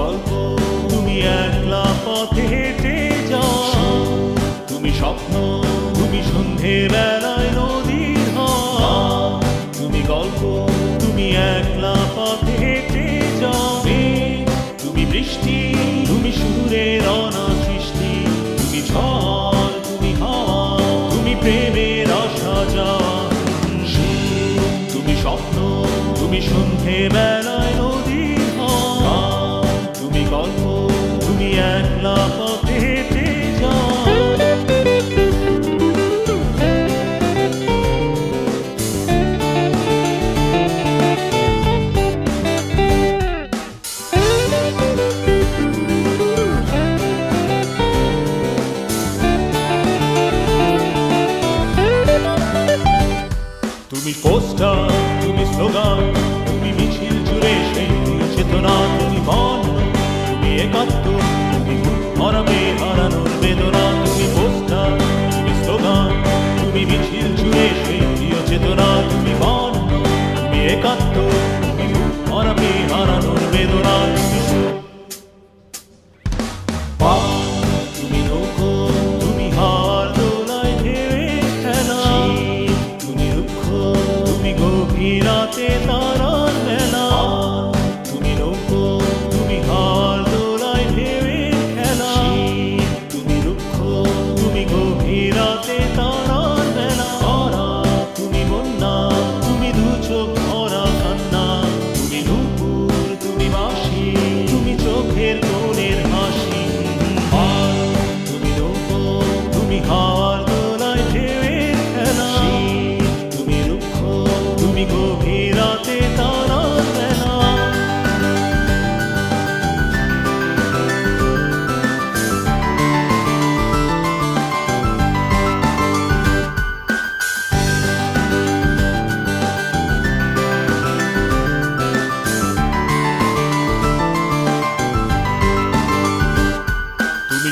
গল্প, তুমি একলা পথে হেঁটে যাও। তুমি স্বপ্ন, তুমি সন্ধে বেলায় নদীর তুমি গল্প, তুমি একলা পথে হেঁটে যাও। তুমি বৃষ্টি, তুমি সুরের অনাসৃষ্টি তুমি ঝড়, তুমি হওয়া। তুমি প্রেমের অসা যাওয়া তুমি স্বপ্ন, তুমি সন্ধে বেলা স্লোগান, তুমি মিছিল জুড়ে সেই চেতনা তুমি বর্ণ তুমি একাত্তর তুমি হারাবে হারানোর বেদনা, তুমি পোস্টার তুমি স্লোগান, তুমি মিছিল জুড়ে সেই চেতনা তুমি বর্ণ তুমি একাত্তর y no.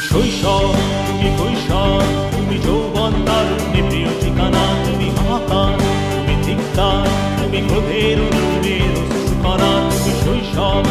শৈশব তুমি কৈশব তুমি যৌবন তারুণ্যে প্রিয় ঠিকানা, তুমি হাহাকার তুমি ধিক্কার তুমি ক্রোধের অনুভবের করা তুমি শৈশব